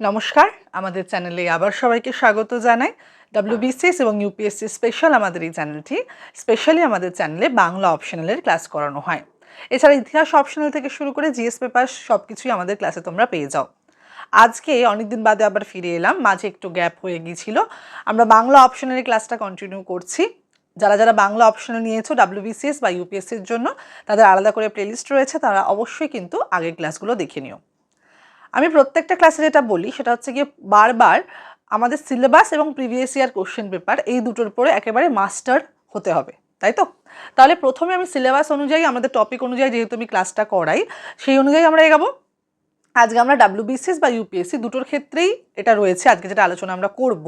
নমস্কার, আমাদের চ্যানেলে আবার সবাইকে স্বাগত জানাই। ডাব্লিউবিসিএস এবং ইউপিএসসি স্পেশাল আমাদের এই চ্যানেলটি স্পেশালি আমাদের চ্যানেলে বাংলা অপশনালের ক্লাস করানো হয়। এছাড়া ইতিহাস অপশনাল থেকে শুরু করে জিএস পেপার সব কিছুই আমাদের ক্লাসে তোমরা পেয়ে যাও। আজকে অনেকদিন বাদে আবার ফিরে এলাম, মাঝে একটু গ্যাপ হয়ে গিয়েছিল। আমরা বাংলা অপশনালের ক্লাসটা কন্টিনিউ করছি। যারা যারা বাংলা অপশনাল নিয়েছো ডাব্লিউবিসিএস বা ইউপিএসসির জন্য, তাদের আলাদা করে প্লেলিস্ট রয়েছে, তারা অবশ্যই কিন্তু আগের ক্লাসগুলো দেখে নিও। আমি প্রত্যেকটা ক্লাসে যেটা বলি, সেটা হচ্ছে গিয়ে বারবার আমাদের সিলেবাস এবং প্রিভিয়াস ইয়ার কোশ্চেন পেপার এই দুটোর উপরে একেবারে মাস্টার হতে হবে, তাই তো? তাহলে প্রথমে আমি সিলেবাস অনুযায়ী, আমাদের টপিক অনুযায়ী যেহেতু আমি ক্লাসটা করাই, সেই অনুযায়ী আমরা এগাবো। আজকে আমরা ডাব্লিউবিসিএস বা ইউপিএসসি দুটোর ক্ষেত্রেই এটা রয়েছে, আজকে যেটা আলোচনা আমরা করব।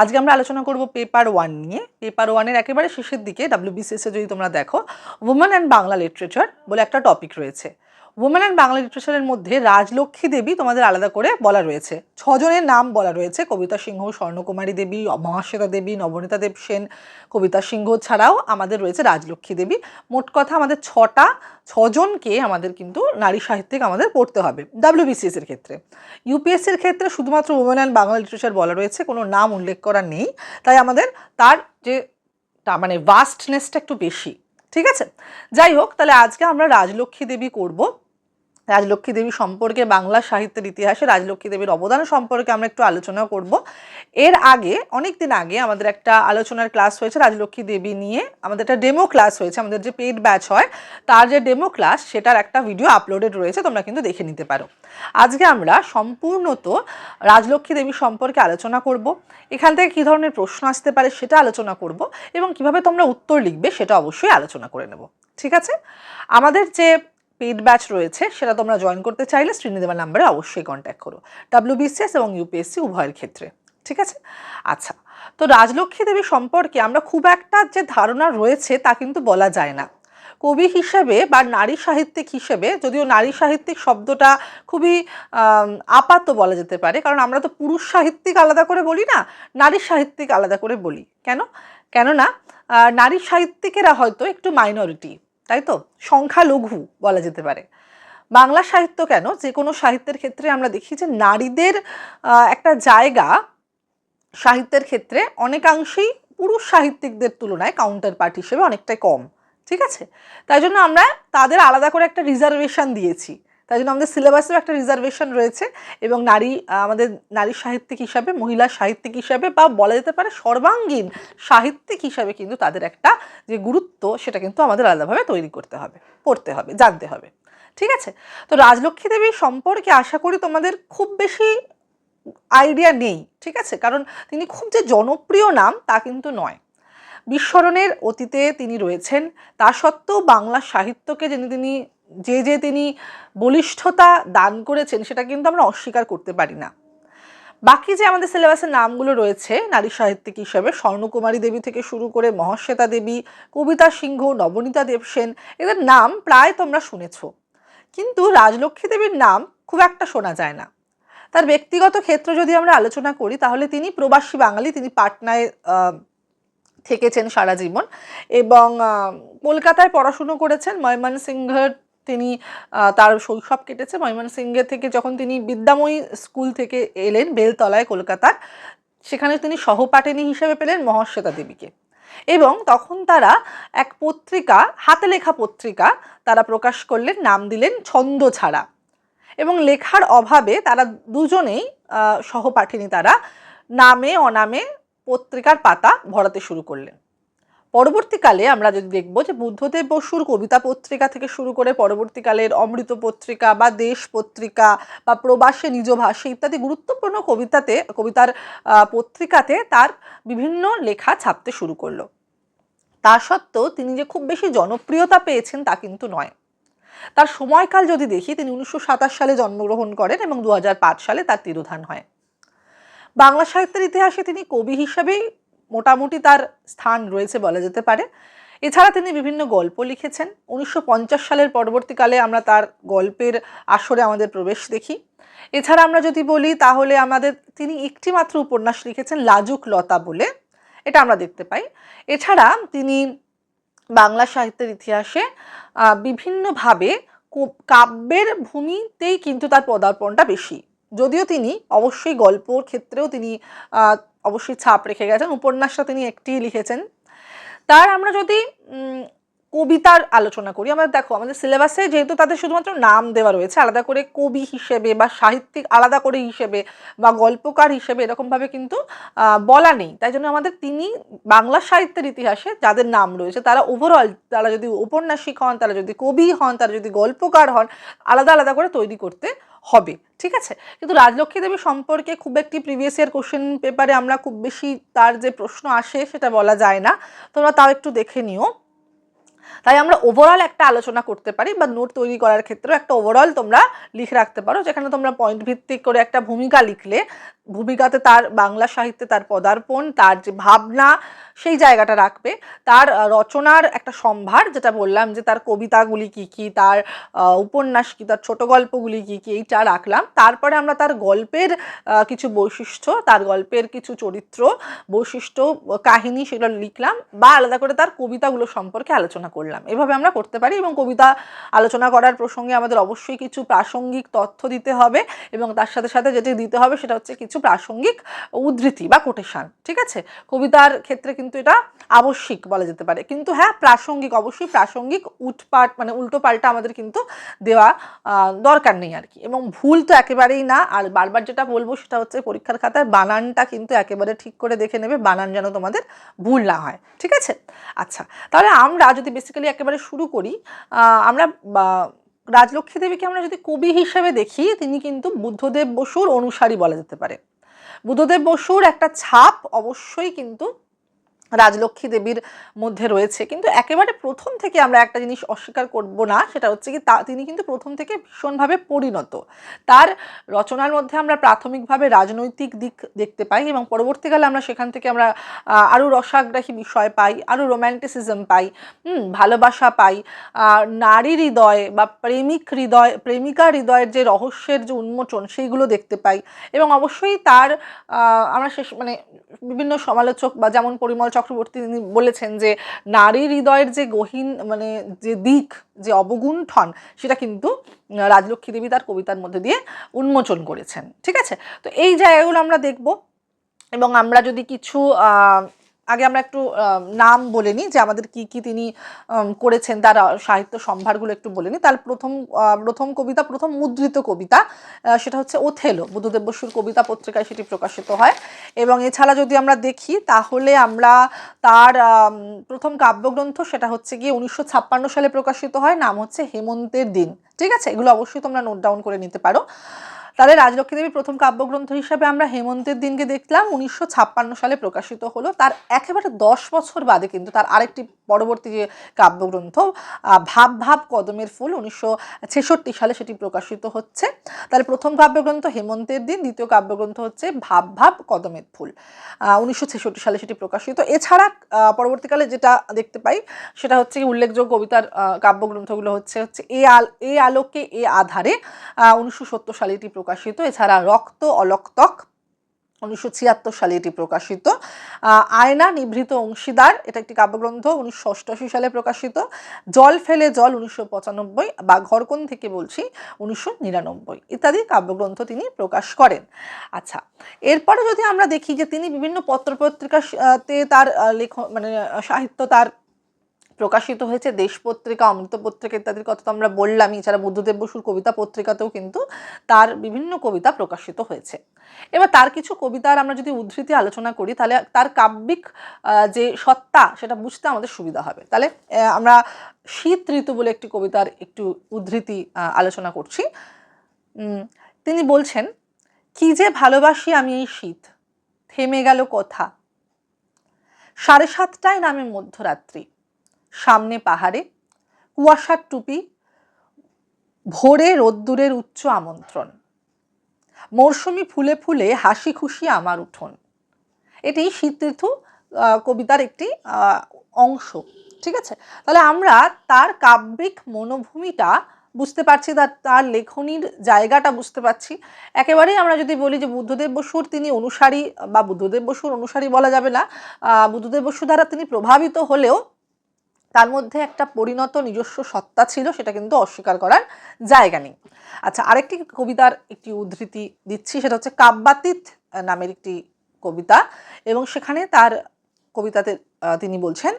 আজকে আমরা আলোচনা করব পেপার ওয়ান নিয়ে। পেপার ওয়ানের একেবারে শেষের দিকে ডাব্লিউবিসিএসে যদি তোমরা দেখো উমেন অ্যান্ড বাংলা লিটারেচার বলে একটা টপিক রয়েছে। উমেন অ্যান্ড বাংলা লিটারেচারের মধ্যে রাজলক্ষ্মী দেবী তোমাদের আলাদা করে বলা রয়েছে। ছজনের নাম বলা রয়েছে। কবিতা সিংহ, স্বর্ণকুমারী দেবী, মহাশ্বেতা দেবী, নবনীতা দেব সেন। কবিতা সিংহ ছাড়াও আমাদের রয়েছে রাজলক্ষ্মী দেবী। মোট কথা আমাদের ছটা, ছজনকে আমাদের কিন্তু নারী সাহিত্যিক আমাদের পড়তে হবে ডাব্লিউবিসিএস এর ক্ষেত্রে। ইউপিএসসির ক্ষেত্রে শুধুমাত্র উমেন অ্যান্ড বাংলা লিটারেচার বলা রয়েছে, কোনো নাম উল্লেখ করা নেই। তাই আমাদের তার যে তা মানে ভাস্টনেসটা একটু বেশি। ঠিক আছে? যাই হোক, তাহলে আজকে আমরা রাজলক্ষ্মী দেবী করব। রাজলক্ষ্মী দেবী সম্পর্কে বাংলা সাহিত্যের ইতিহাসে রাজলক্ষ্মী দেবীর অবদান সম্পর্কে আমরা একটু আলোচনা করব। এর আগে, অনেক দিন আগে আমাদের একটা আলোচনার ক্লাস হয়েছে রাজলক্ষ্মী দেবী নিয়ে। আমাদের একটা ডেমো ক্লাস হয়েছে, আমাদের যে পেড ব্যাচ হয়, তার যে ডেমো ক্লাস সেটার একটা ভিডিও আপলোডেড রয়েছে, তোমরা কিন্তু দেখে নিতে পারো। আজকে আমরা সম্পূর্ণত রাজলক্ষ্মী দেবী সম্পর্কে আলোচনা করব। এখান থেকে কী ধরনের প্রশ্ন আসতে পারে সেটা আলোচনা করব এবং কীভাবে তোমরা উত্তর লিখবে সেটা অবশ্যই আলোচনা করে নেব। ঠিক আছে? আমাদের যে পেড ব্যাচ রয়েছে, সেটা তোমরা জয়েন করতে চাইলে স্ক্রিনে দেওয়ার নাম্বারে অবশ্যই কন্ট্যাক্ট করো। ডাব্লিউবিসিএস এবং ইউপিএসসি উভয়ের ক্ষেত্রে, ঠিক আছে? আচ্ছা তো রাজলক্ষ্মী দেবী সম্পর্কে আমরা খুব একটা যে ধারণা রয়েছে তা কিন্তু বলা যায় না। কবি হিসেবে বা নারী সাহিত্যিক হিসেবে, যদিও নারী সাহিত্যিক শব্দটা খুবই আপাত বলা যেতে পারে, কারণ আমরা তো পুরুষ সাহিত্যিক আলাদা করে বলি না, নারী সাহিত্যিক আলাদা করে বলি। কেন? কেননা নারী সাহিত্যিকেরা হয়তো একটু মাইনরিটি তাই তো? সংখ্যালঘু বলা যেতে পারে। বাংলা সাহিত্য কেন? যে কোনো সাহিত্যের ক্ষেত্রে আমরা দেখি যে নারীদের একটা জায়গা সাহিত্যের ক্ষেত্রে অনেকাংশেই পুরুষ সাহিত্যিকদের তুলনায় কাউন্টার পার্ট হিসেবে অনেকটাই কম। ঠিক আছে? তাই জন্য আমরা তাদের আলাদা করে একটা রিজার্ভেশন দিয়েছি। তাই জন্য আমাদের সিলেবাসেও একটা রিজার্ভেশন রয়েছে এবং নারী আমাদের নারী সাহিত্যিক হিসাবে, মহিলা সাহিত্যিক হিসাবে বা বলা যেতে পারে সর্বাঙ্গীন সাহিত্যিক হিসাবে কিন্তু তাদের একটা যে গুরুত্ব, সেটা কিন্তু আমাদের আলাদাভাবে তৈরি করতে হবে, পড়তে হবে, জানতে হবে। ঠিক আছে? তো রাজলক্ষ্মী দেবী সম্পর্কে আশা করি তোমাদের খুব বেশি আইডিয়া নেই, ঠিক আছে? কারণ তিনি খুব যে জনপ্রিয় নাম তা কিন্তু নয়। বিস্মরণের অতীতে তিনি রয়েছেন। তা সত্ত্বেও বাংলা সাহিত্যকে যিনি তিনি যে যে তিনি বলিষ্ঠতা দান করেছেন, সেটা কিন্তু আমরা অস্বীকার করতে পারি না। বাকি যে আমাদের সিলেবাসের নামগুলো রয়েছে, নারী সাহিত্যিক হিসেবে স্বর্ণকুমারী দেবী থেকে শুরু করে মহাশ্বেতা দেবী, কবিতা সিংহ, নবনীতা দেবসেন, এদের নাম প্রায় তোমরা শুনেছ। কিন্তু রাজলক্ষ্মী দেবীর নাম খুব একটা শোনা যায় না। তার ব্যক্তিগত ক্ষেত্র যদি আমরা আলোচনা করি, তাহলে তিনি প্রবাসী বাঙালি, তিনি পাটনায় থেকেছেন সারা জীবন এবং কলকাতায় পড়াশুনো করেছেন, ময়মনসিংহের তিনি তার শৈশব কেটেছে ময়মনসিংহে থেকে যখন তিনি বিদ্যাময়ী স্কুল থেকে এলেন বেলতলায় কলকাতার, সেখানে তিনি সহপাঠিনী হিসেবে পেলেন মহাশ্বেতা দেবীকে। এবং তখন তারা এক পত্রিকা, হাতে লেখা পত্রিকা তারা প্রকাশ করলেন, নাম দিলেন ছন্দ ছাড়া এবং লেখার অভাবে তারা দুজনেই সহপাঠিনী তারা নামে অনামে পত্রিকার পাতা ভরাতে শুরু করলেন। পরবর্তীকালে আমরা যদি দেখব যে বুদ্ধদেব বসুর কবিতা পত্রিকা থেকে শুরু করে পরবর্তীকালের অমৃত পত্রিকা বা দেশ পত্রিকা বা প্রবাসে নিজ ভাষা ইত্যাদি গুরুত্বপূর্ণ কবিতাতে, কবিতার পত্রিকাতে তার বিভিন্ন লেখা ছাপতে শুরু করল। তা সত্ত্বেও তিনি যে খুব বেশি জনপ্রিয়তা পেয়েছেন তা কিন্তু নয়। তার সময়কাল যদি দেখি, তিনি উনিশশো সাতাশ সালে জন্মগ্রহণ করেন এবং দু হাজার পাঁচ সালে তার তিরোধান হয়। বাংলা সাহিত্যের ইতিহাসে তিনি কবি হিসেবেই মোটামুটি তার স্থান রয়েছে বলা যেতে পারে। এছাড়া তিনি বিভিন্ন গল্প লিখেছেন। উনিশশো পঞ্চাশ সালের পরবর্তীকালে আমরা তার গল্পের আসরে আমাদের প্রবেশ দেখি। এছাড়া আমরা যদি বলি, তাহলে আমাদের তিনি একটি মাত্র উপন্যাস লিখেছেন, লাজুক লতা বলে। এটা আমরা দেখতে পাই। এছাড়া তিনি বাংলা সাহিত্যের ইতিহাসে বিভিন্নভাবে কাব্যের ভূমিতেই কিন্তু তার পদার্পণটা বেশি। যদিও তিনি অবশ্যই গল্পর ক্ষেত্রেও তিনি অবশ্যই ছাপ রেখে গেছেন। উপন্যাসটা তিনি একটি লিখেছেন। তার আমরা যদি কবিতার আলোচনা করি। আমরা দেখো, আমাদের সিলেবাসে যেহেতু তাদের শুধুমাত্র নাম দেওয়া রয়েছে, আলাদা করে কবি হিসেবে বা সাহিত্যিক আলাদা করে হিসেবে বা গল্পকার হিসেবে এরকমভাবে কিন্তু বলা নেই। তাই জন্য আমাদের তিনি বাংলা সাহিত্যের ইতিহাসে যাদের নাম রয়েছে, তারা ওভারঅল তারা যদি উপন্যাসিক হন, তারা যদি কবি হন, তারা যদি গল্পকার হন, আলাদা আলাদা করে তৈরি করতে হবে, ঠিক আছে? কিন্তু রাজলক্ষ্মী দেবী সম্পর্কে খুব একটি প্রিভিয়াস ইয়ার কোশ্চেন পেপারে আমরা খুব বেশি তার যে প্রশ্ন আসে সেটা বলা যায় না। তোমরা তাও একটু দেখে নিও। তাই আমরা ওভারঅল একটা আলোচনা করতে পারি বা নোট তৈরি করার ক্ষেত্রে একটা ওভারঅল তোমরা লিখে রাখতে পারো, যেখানে তোমরা পয়েন্ট ভিত্তিক করে একটা ভূমিকা লিখলে, ভূমিকাতে তার বাংলা সাহিত্যে তার পদার্পণ, তার যে ভাবনা সেই জায়গাটা রাখবে, তার রচনার একটা সম্ভার যেটা বললাম যে তার কবিতাগুলি কি কি, তার উপন্যাস কি, তার ছোট গল্পগুলি কি কি, এইটা রাখলাম। তারপরে আমরা তার গল্পের কিছু বৈশিষ্ট্য, তার গল্পের কিছু চরিত্র, বৈশিষ্ট্য কাহিনী সেগুলো লিখলাম বা আলাদা করে তার কবিতাগুলো সম্পর্কে আলোচনা করলাম। এভাবে আমরা করতে পারি এবং কবিতা আলোচনা করার প্রসঙ্গে আমাদের অবশ্যই কিছু প্রাসঙ্গিক তথ্য দিতে হবে এবং তার সাথে সাথে যেটি দিতে হবে সেটা হচ্ছে কিছু প্রাসঙ্গিক উদ্ধৃতি বা কোটেশান ঠিক আছে? কবিতার ক্ষেত্রে কিন্তু এটা আবশ্যিক বলা যেতে পারে। কিন্তু হ্যাঁ প্রাসঙ্গিক, অবশ্যই প্রাসঙ্গিক উটপাট মানে উল্টো পাল্টা আমাদের কিন্তু দেওয়া দরকার নেই আর কি। এবং ভুল তো একেবারেই না। আর বারবার যেটা বলব সেটা হচ্ছে পরীক্ষার খাতায় বানানটা কিন্তু একেবারে ঠিক করে দেখে নেবে। বানান যেন তোমাদের ভুল না হয়, ঠিক আছে? আচ্ছা তাহলে আমরা যদি বেসিক্যালি একেবারে শুরু করি। আমরা রাজলক্ষ্মী দেবীকে আমরা যদি কবি হিসেবে দেখি, তিনি কিন্তু বুদ্ধদেব বসুর অনুসারী বলা যেতে পারে। বুদ্ধদেব বসুর একটা ছাপ অবশ্যই কিন্তু রাজলক্ষ্মী দেবীর মধ্যে রয়েছে। কিন্তু একেবারে প্রথম থেকে আমরা একটা জিনিস অস্বীকার করব না, সেটা হচ্ছে কি তা তিনি কিন্তু প্রথম থেকে ভীষণভাবে পরিণত। তার রচনার মধ্যে আমরা প্রাথমিকভাবে রাজনৈতিক দিক দেখতে পাই এবং পরবর্তীকালে আমরা সেখান থেকে আমরা আরও রসাগ্রাহী বিষয় পাই, আরও রোম্যান্টিসিজম পাই ভালোবাসা পাই। নারী হৃদয় বা প্রেমিক হৃদয়, প্রেমিকা হৃদয়ের যে রহস্যের যে উন্মোচন, সেইগুলো দেখতে পাই। এবং অবশ্যই তার আমরা শেষ মানে বিভিন্ন সমালোচক বা যেমন পরিমল চক্রবর্তী তিনি বলেছেন যে নারী হৃদয়ের যে গহীন মানে যে দিক, যে অবগুণ্ঠন, সেটা কিন্তু রাজলক্ষ্মী দেবী তার কবিতার মধ্যে দিয়ে উন্মোচন করেছেন। ঠিক আছে? তো এই জায়গাগুলো আমরা দেখব এবং আমরা যদি কিছু আগে আমরা একটু নাম বলে নিই যে আমাদের কি কি তিনি করেছেন, তার সাহিত্য সম্ভারগুলো একটু বলে নিই। তার প্রথম প্রথম কবিতা, প্রথম মুদ্রিত কবিতা সেটা হচ্ছে ওথেলো, বুদ্ধদেব বসুর কবিতা পত্রিকায় সেটি প্রকাশিত হয়। এবং এছাড়া যদি আমরা দেখি, তাহলে আমরা তার প্রথম কাব্যগ্রন্থ সেটা হচ্ছে গিয়ে উনিশশো ছাপ্পান্ন সালে প্রকাশিত হয়, নাম হচ্ছে হেমন্তের দিন। ঠিক আছে? এগুলো অবশ্যই তোমরা নোট ডাউন করে নিতে পারো। তাহলে রাজলক্ষ্মী দেবীর প্রথম কাব্যগ্রন্থ হিসাবে আমরা হেমন্তের দিনকে দেখলাম। উনিশশো ছাপ্পান্ন সালে প্রকাশিত হলো। তার একেবারে দশ বছর বাদে কিন্তু তার আরেকটি পরবর্তী যে কাব্যগ্রন্থ ভাব ভাব কদমের ফুল উনিশশো ছেষট্টি সালে সেটি প্রকাশিত হচ্ছে। তাহলে প্রথম কাব্যগ্রন্থ হেমন্তের দিন, দ্বিতীয় কাব্যগ্রন্থ হচ্ছে ভাব ভাব কদমের ফুল উনিশশো ছেষট্টি সালে সেটি প্রকাশিত। এছাড়া পরবর্তীকালে যেটা দেখতে পাই সেটা হচ্ছে উল্লেখযোগ্য কবিতার কাব্যগ্রন্থগুলো হচ্ছে হচ্ছে এ আল, এ আলোকে, এ আধারে উনিশশো সত্তর সালে এটি প্রকাশিত, এছাড়া রক্ত অলক্তক, উনিশশো ছিয়াত্তর সালে এটি প্রকাশিত। আয়না নিভৃত অংশীদার, এটা একটি কাব্যগ্রন্থ, উনিশশো অষ্টআশি সালে প্রকাশিত। জল ফেলে জল, উনিশশো পঁচানব্বই, বা ঘরকোন থেকে বলছি, উনিশশো নিরানব্বই। ইত্যাদি কাব্যগ্রন্থ তিনি প্রকাশ করেন। আচ্ছা এরপরে যদি আমরা দেখি যে তিনি বিভিন্ন পত্রপত্রিকাতে তার লেখ মানে সাহিত্য তার প্রকাশিত হয়েছে দেশ পত্রিকা, অমৃত পত্রিকা ইত্যাদির কথা তো আমরা বললামই, এছাড়া বুদ্ধদেব বসুর কবিতা পত্রিকাতেও কিন্তু তার বিভিন্ন কবিতা প্রকাশিত হয়েছে। এবার তার কিছু কবিতার আমরা যদি উদ্ধৃতি আলোচনা করি, তাহলে তার কাব্যিক যে সত্তা, সেটা বুঝতে আমাদের সুবিধা হবে। তাহলে আমরা শীত ঋতু বলে একটি কবিতার একটু উদ্ধৃতি আলোচনা করছি। তিনি বলছেন, কি যে ভালোবাসি আমি এই শীত, থেমে গেল কথা। সাড়ে সাতটায় নামে মধ্যরাত্রি সামনে পাহাড়ে, কুয়াশার টুপি, ভোরে রোদ্দুরের উচ্চ আমন্ত্রণ। মরশুমি ফুলে ফুলে হাসি খুশি আমার উঠোন। এটি শীত ঋতু কবিতার একটি অংশ। ঠিক আছে? তাহলে আমরা তার কাব্যিক মনোভূমিটা বুঝতে পারছি, তার তার লেখনির জায়গাটা বুঝতে পারছি। একেবারেই আমরা যদি বলি যে বুদ্ধদেব বসুর তিনি অনুসারী, বা বুদ্ধদেব বসুর অনুসারী বলা যাবে না বুদ্ধদেব বসু দ্বারা তিনি প্রভাবিত হলেও তার মধ্যে একটা পরিণত নিজস্ব সত্তা ছিল, সেটা কিন্তু অস্বীকার করার জায়গা নেই। আচ্ছা আরেকটি কবিতার একটি উদ্ধৃতি দিচ্ছি, সেটা হচ্ছে কাব্যাতীত নামের একটি কবিতা, এবং সেখানে তার কবিতাতে তিনি বলছেন,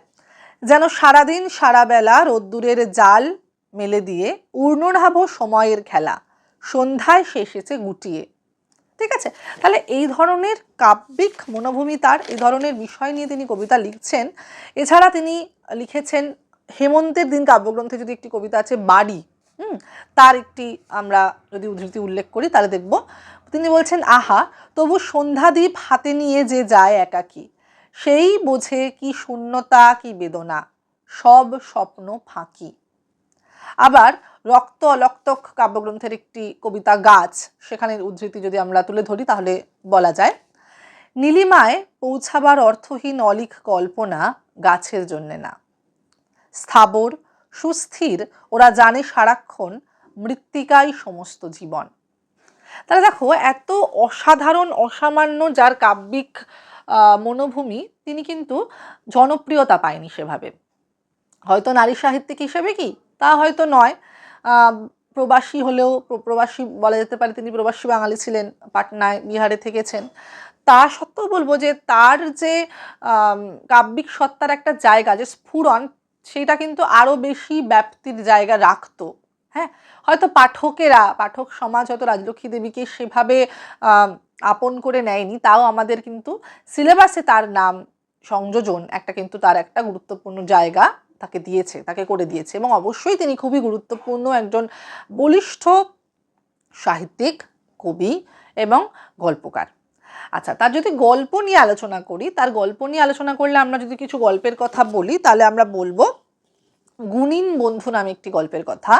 যেন সারাদিন সারাবেলা রোদ্দুরের জাল মেলে দিয়ে উর্ণরাভ সময়ের খেলা, সন্ধ্যায় শেষেছে গুটিয়ে ঠিক আছে? তাহলে এই ধরনের কাব্যিক মনোভূমি তার, এই ধরনের বিষয় নিয়ে তিনি কবিতা লিখছেন। এছাড়া তিনি লিখেছেন হেমন্তের দিন কাব্যগ্রন্থে যদি একটি কবিতা আছে, বাড়ি, হুম? তার একটি আমরা যদি উদ্ধৃতি উল্লেখ করি, তাহলে দেখব। তিনি বলছেন, আহা, তবু সন্ধ্যাদীপ হাতে নিয়ে যে যায় একাকী, সেই বোঝে কি শূন্যতা, কি বেদনা, সব স্বপ্ন ফাঁকি। আবার রক্ত অলক্তক কাব্যগ্রন্থের একটি কবিতা গাছ। সেখানের উদ্ধৃতি যদি আমরা তুলে ধরি, তাহলে বলা যায়, নীলিমায় পৌঁছাবার অর্থহীন অলিক কল্পনা গাছের জন্যে না। স্থাবর, সুস্থির, ওরা জানে সারাক্ষণ মৃত্তিকাই সমস্ত জীবন। তাহলে দেখো, এত অসাধারণ, অসামান্য যার কাব্যিক মনোভূমি, তিনি কিন্তু জনপ্রিয়তা পায়নি সেভাবে। হয়তো নারী সাহিত্যিক হিসেবে কি? তা হয়তো নয়। প্রবাসী হলেও প্রবাসী বলা যেতে পারে তিনি প্রবাসী বাঙালি ছিলেন, পাটনায়, বিহারে থেকেছেন। তা সত্ত্বেও বলব যে তার যে কাব্যিক সত্তার একটা জায়গা, যে স্ফুরণ, সেটা কিন্তু আরও বেশি ব্যাপ্তির জায়গা রাখতো। হ্যাঁ? হয়তো পাঠকেরা, পাঠক সমাজ হয়তো রাজলক্ষ্মী দেবীকে সেভাবে আপন করে নেয়নি, তাও আমাদের কিন্তু সিলেবাসে তার নাম সংযোজন, একটা কিন্তু তার একটা গুরুত্বপূর্ণ জায়গা। তাকে দিয়েছে, তাকে করে দিয়েছে এবং অবশ্যই তিনি খুবই গুরুত্বপূর্ণ একজন বলিষ্ঠ সাহিত্যিক, কবি এবং গল্পকার। আচ্ছা তার যদি গল্প নিয়ে আলোচনা করি, তার গল্প নিয়ে আলোচনা করলে আমরা যদি কিছু গল্পের কথা বলি, তাহলে আমরা বলব গুণিন বন্ধু নামে একটি গল্পের কথা,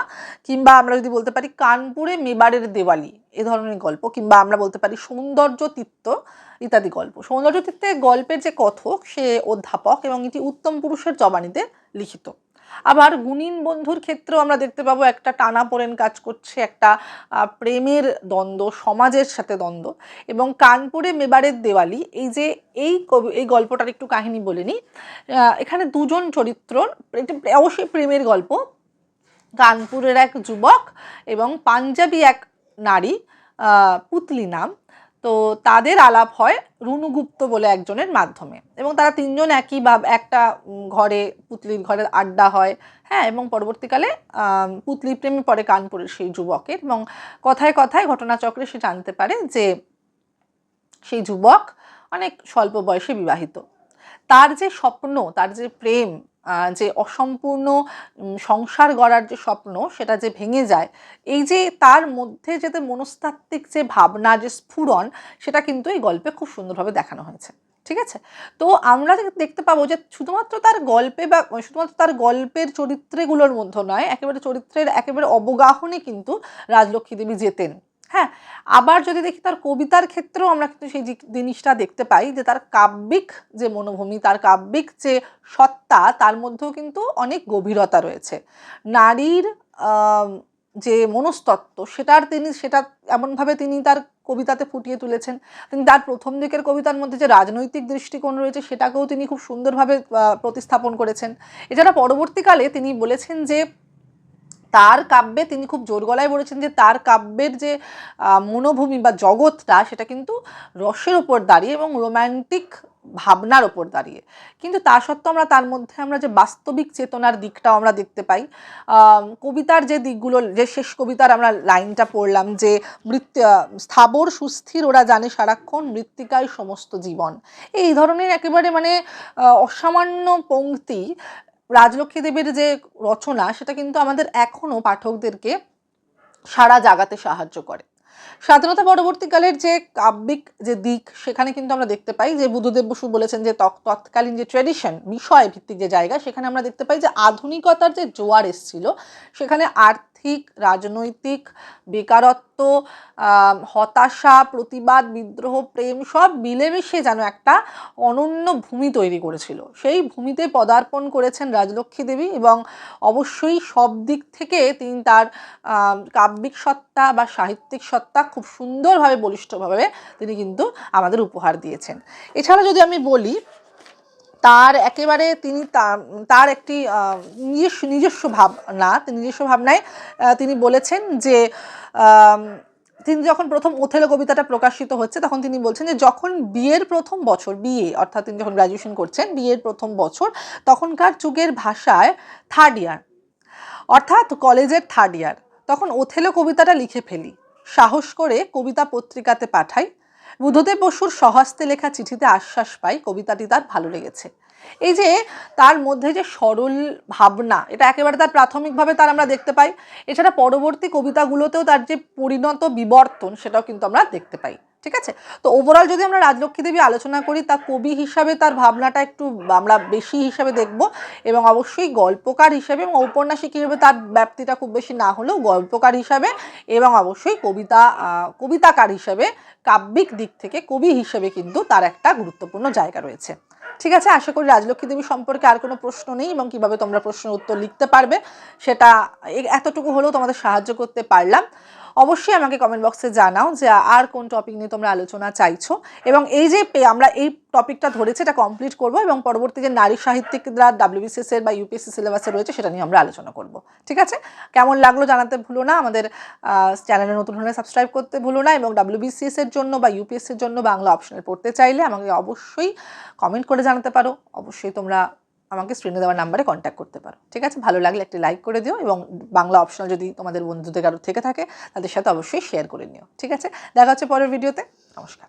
কিংবা আমরা যদি বলতে পারি কানপুরে মেবারের দেওয়ালি, এ ধরনের গল্প, কিংবা আমরা বলতে পারি সৌন্দর্য তিত্ত ইত্যাদি গল্প। সৌন্দর্য তিত্তে গল্পের যে কথক, সে অধ্যাপক এবং এটি উত্তম পুরুষের জবানিতে লিখিত। আবার গুণিন বন্ধুর ক্ষেত্রেও আমরা দেখতে পাবো একটা টানা পোড়েন কাজ করছে, একটা প্রেমের দ্বন্দ্ব, সমাজের সাথে দ্বন্দ্ব এবং কানপুরে মেবারের দেওয়ালি, এই যে এই কবি, এই গল্পটার একটু কাহিনী বলে নিই। এখানে দুজন চরিত্র এটি অবশ্যই প্রেমের গল্প। কানপুরের এক যুবক এবং পাঞ্জাবি এক নারী পুতলি নাম। তো তাদের আলাপ হয় রুনুগুপ্ত বলে একজনের মাধ্যমে। এবং তারা তিনজন একই বা একটা ঘরে, পুতলির ঘরের আড্ডা হয় হ্যাঁ এবং পরবর্তীকালে পুতলি প্রেমে পড়ে কানপুরের সেই যুবকের। এবং কথায় কথায় ঘটনাচক্রে সে জানতে পারে যে সেই যুবক অনেক স্বল্প বয়সে বিবাহিত। তার যে স্বপ্ন, তার যে প্রেম যে অসম্পূর্ণ সংসার গড়ার যে স্বপ্ন সেটা যে ভেঙে যায়, এই যে তার মধ্যে যে মনস্তাত্ত্বিক যে ভাবনা, যে স্ফুরণ, সেটা কিন্তু এই গল্পে খুব সুন্দরভাবে দেখানো হয়েছে। ঠিক আছে? তো আমরা দেখতে পাবো যে শুধুমাত্র তার গল্পে বা, শুধুমাত্র তার গল্পের চরিত্রগুলোর মধ্যে নয়, একেবারে চরিত্রের একেবারে অবগাহনে কিন্তু রাজলক্ষ্মী দেবী যেতেন। হ্যাঁ আবার যদি দেখি তার কবিতার ক্ষেত্রেও আমরা কিন্তু সেই জিনিসটা দেখতে পাই যে তার কাব্যিক যে মনোভূমি, তার কাব্যিক যে সত্তা, তার মধ্যেও কিন্তু অনেক গভীরতা রয়েছে। নারীর যে মনস্তত্ত্ব, সেটার তিনি, সেটা এমনভাবে তিনি তার কবিতাতে ফুটিয়ে তুলেছেন। তিনি তার প্রথম দিকের কবিতার মধ্যে যে রাজনৈতিক দৃষ্টিকোণ রয়েছে, সেটাকেও তিনি খুব সুন্দরভাবে প্রতিস্থাপন করেছেন। এছাড়া পরবর্তীকালে তিনি বলেছেন যে তার কাব্যে তিনি খুব জোর গলায় বলেছেন যে তার কাব্যের যে মনোভূমি বা জগৎটা সেটা কিন্তু রসের ওপর দাঁড়িয়ে এবং রোম্যান্টিক ভাবনার ওপর দাঁড়িয়ে। কিন্তু তা সত্ত্বেও আমরা তার মধ্যে আমরা যে বাস্তবিক চেতনার দিকটাও আমরা দেখতে পাই। কবিতার যে দিকগুলো, যে শেষ কবিতার আমরা লাইনটা পড়লাম যে মৃত্যু স্থাবর সুস্থির ওরা জানে সারাক্ষণ মৃত্তিকায় সমস্ত জীবন। এই ধরনের একেবারে মানে অসামান্য পংক্তি রাজলক্ষ্মী দেবীর যে রচনা, সেটা কিন্তু আমাদের এখনও পাঠকদেরকে সারা জাগাতে সাহায্য করে। স্বাধীনতা পরবর্তীকালের যে কাব্যিক যে দিক, সেখানে কিন্তু আমরা দেখতে পাই যে বুদ্ধদেব বসু বলেছেন যে তৎ- তৎকালীন যে ট্রেডিশন বিষয় ভিত্তিক যে জায়গা, সেখানে আমরা দেখতে পাই যে আধুনিকতার যে জোয়ার এসছিল, সেখানে আর্থিক, রাজনৈতিক, বেকারত্ব হতাশা, প্রতিবাদ, বিদ্রোহ, প্রেম সব মিলেমিশে যেন একটা অনন্য ভূমি তৈরি করেছিল। সেই ভূমিতে পদার্পণ করেছেন রাজলক্ষ্মী দেবী এবং অবশ্যই সব দিক থেকে তিনি তার কাব্যিক সত্তা বা সাহিত্যিক সত্তা খুব সুন্দরভাবে, বলিষ্ঠভাবে তিনি কিন্তু আমাদের উপহার দিয়েছেন। এছাড়া যদি আমি বলি তার একেবারে তিনি তার একটি নিজস্ব নিজস্ব ভাবনা নিজস্ব ভাবনায় তিনি বলেছেন যে তিনি যখন প্রথম ওথেলো কবিতাটা প্রকাশিত হচ্ছে, তখন তিনি বলছেন যে, যখন বিয়ের প্রথম বছর, বিয়ে, অর্থাৎ তিনি যখন গ্র্যাজুয়েশন করছেন, বিয়ের প্রথম বছর, তখনকার যুগের ভাষায় থার্ড ইয়ার অর্থাৎ কলেজের থার্ড ইয়ার তখন ওথেলো কবিতাটা লিখে ফেলি। সাহস করে কবিতা পত্রিকাতে পাঠাই। বুদ্ধদেব বসুর সহস্তে লেখা চিঠিতে আশ্বাস পাই, কবিতাটি তার ভালো লেগেছে। এই যে তার মধ্যে যে সরল ভাবনা, এটা একেবারে তার প্রাথমিকভাবে তার আমরা দেখতে পাই। এছাড়া পরবর্তী কবিতাগুলোতেও তার যে পরিণত বিবর্তন, সেটাও কিন্তু আমরা দেখতে পাই। ঠিক আছে? তো ওভারঅল যদি আমরা রাজলক্ষ্মী দেবী আলোচনা করি, তা কবি হিসাবে তার ভাবনাটা একটু আমরা বেশি হিসাবে দেখব এবং অবশ্যই গল্পকার হিসাবে এবং ঔপন্যাসিক হিসেবে তার ব্যাপ্তিটা খুব বেশি না হলেও গল্পকার হিসাবে এবং অবশ্যই কবিতা কবিতাকার হিসাবে কাব্যিক দিক থেকে কবি হিসেবে কিন্তু তার একটা গুরুত্বপূর্ণ জায়গা রয়েছে। ঠিক আছে? আশা করি রাজলক্ষ্মী দেবী সম্পর্কে আর কোনো প্রশ্ন নেই এবং কীভাবে তোমরা প্রশ্নের উত্তর লিখতে পারবে সেটা এতটুকু হলেও তোমাদের সাহায্য করতে পারলাম। অবশ্যই আমাকে কমেন্ট বক্সে জানাও যে আর কোন টপিক নিয়ে তোমরা আলোচনা চাইছো। এবং এই যে আমরা এই টপিকটা ধরেছি, এটা কমপ্লিট করব এবং পরবর্তী যে নারী সাহিত্যিকরা ডাব্লিউবিসিএস এর বা ইউপিএসসি সিলেবাসে রয়েছে, সেটা নিয়ে আমরা আলোচনা করব। ঠিক আছে? কেমন লাগল জানাতে ভুলো না। আমাদের চ্যানেলে নতুন হলে সাবস্ক্রাইব করতে ভুলো না এবং ডাব্লিউবিসিএস এর জন্য বা ইউপিএসসি এর জন্য বাংলা অপশনে পড়তে চাইলে আমাকে অবশ্যই কমেন্ট করে জানাতে পারো। অবশ্যই তোমরা আমাকে স্ক্রিনে দেওয়ার নাম্বারে কন্ট্যাক্ট করতে পারো। ঠিক আছে? ভালো লাগলে একটি লাইক করে দিও এবং বাংলা অপশনাল যদি তোমাদের বন্ধুদের কারও থেকে থাকে, তাদের সাথে অবশ্যই শেয়ার করে নিও। ঠিক আছে? দেখা হচ্ছে পরের ভিডিওতে নমস্কার।